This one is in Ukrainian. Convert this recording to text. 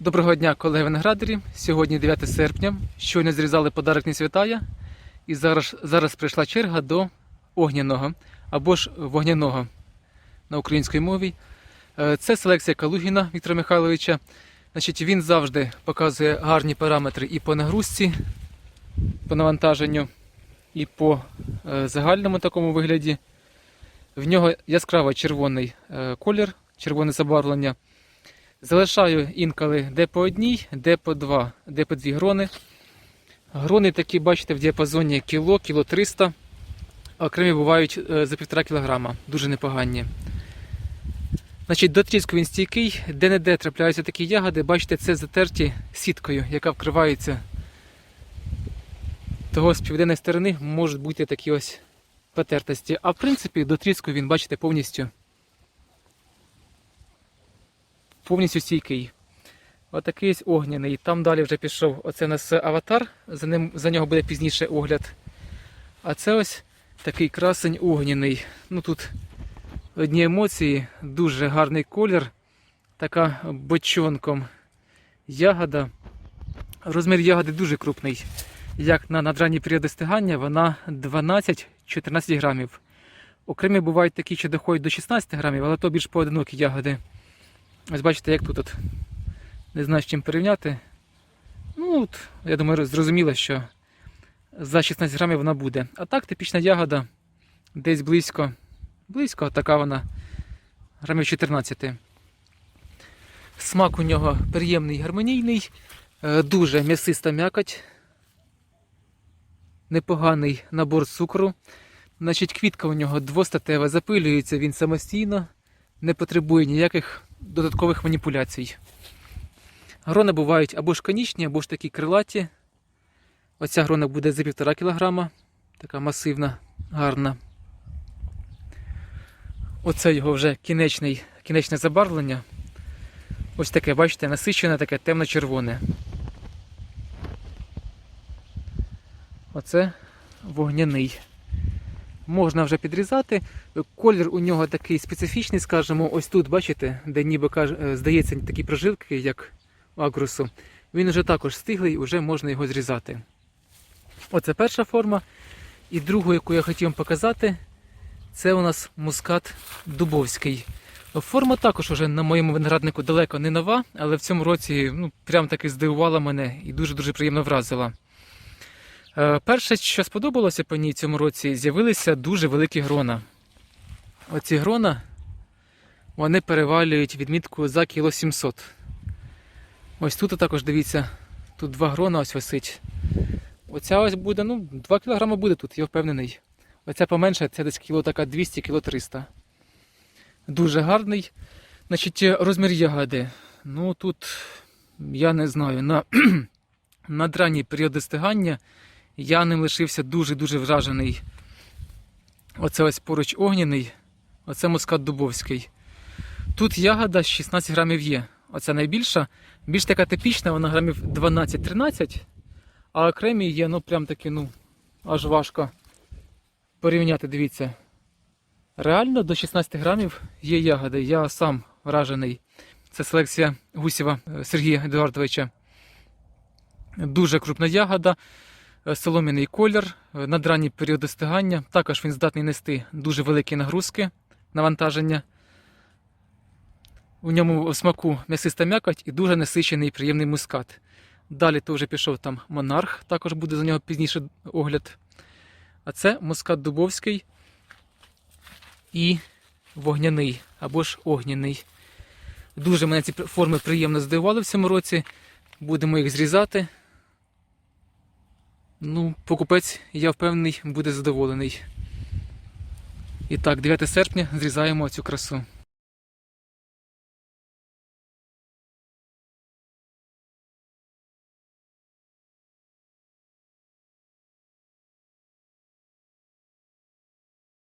Доброго дня, колеги виноградарі. Сьогодні 9 серпня. Щойно зрізали подарок не святая. І зараз, зараз прийшла черга до огняного або ж вогняного на українській мові. Е, Це селекція Калугіна Віктора Михайловича. Значить, він завжди показує гарні параметри і по нагрузці, по навантаженню, і по е, загальному такому вигляді. В нього яскраво червоний е, колір, червоне забарвлення. Залишаю інколи де по одній, де по два, де по дві грони. Грони такі, бачите, в діапазоні кіло, кіло 300, а окремі бувають е, за півтора кілограма, дуже непогані. Значить, до тріску він стійкий, де-не-де трапляються такі ягоди, бачите, це затерті сіткою, яка вкривається. Того з південної сторони можуть бути такі ось потертості. А в принципі, до тріску він, бачите, повністю повністю стійкий. Отакий ось огняний. Там далі вже пішов. Оце у нас аватар, за, ним, за нього буде пізніше огляд. А це ось такий красень огняний. Ну тут одні емоції, дуже гарний колір, така бочонком ягода. Розмір ягоди дуже крупний. Як на надранній періоди стигання, вона 12-14 грамів. Окремі бувають такі, що доходять до 16 грамів, але то більш поодинокі ягоди. Ось бачите, як тут от. Не знаю з чим порівняти. Ну, от, я думаю, зрозуміло, що за 16 грамів вона буде. А так, типічна ягода десь близько. Близько, така вона. Грамів 14. Смак у нього приємний, гармонійний, е, дуже м'ясиста м'якоть. Непоганий набор цукру. Значить, квітка у нього двостатева, запилюється він самостійно, не потребує ніяких додаткових маніпуляцій. Грони бувають або ж конічні, або ж такі крилаті. Оця грона буде за 1,5 кг, така масивна, гарна. Оце його вже кінечний, кінечне забарвлення. Ось таке, бачите, насичене, таке темно-червоне. Оце вогняний. Можна вже підрізати. Колір у нього такий специфічний, скажімо, ось тут, бачите, де ніби е, здається такі прожилки, як у агрусу. Він вже також стиглий, вже можна його зрізати. Оце перша форма. І другу, яку я хотів вам показати, це у нас мускат дубовський. Форма також уже на моєму винограднику далеко не нова, але в цьому році ну, прям таки здивувала мене і дуже-дуже приємно вразила. Е, Перше, що сподобалося по ній цьому році, з'явилися дуже великі грона. Оці грона вони перевалюють відмітку за кіло 700. Ось тут також дивіться, тут два грона ось висить. Оця ось буде, ну, 2 кг буде тут, я впевнений. Оця поменша, це десь кіло така 200 кіло 300. Дуже гарний. Значить, розмір ягоди. Ну тут, я не знаю, на, на ранній період стигання я ним лишився дуже-дуже вражений. Оце ось поруч огняний, оце мускат дубовський. Тут ягода 16 грамів є. Оця найбільша. Більш така типічна, вона грамів 12-13, а окремі є, ну прям такі, ну, аж важко порівняти, дивіться. Реально до 16 грамів є ягоди. Я сам вражений. Це селекція Гусєва е, Сергія Едуардовича. Дуже крупна ягода, солом'яний колір, е, надранні періоди стигання. Також він здатний нести дуже великі нагрузки, навантаження. У ньому в смаку м'ясиста м'якоть і дуже насичений приємний мускат. Далі то вже пішов там монарх, також буде за нього пізніше огляд. А це мускат дубовський і вогняний або ж огняний. Дуже мене ці форми приємно здивували в цьому році. Будемо їх зрізати. Ну, покупець, я впевнений, буде задоволений. І так, 9 серпня зрізаємо цю красу.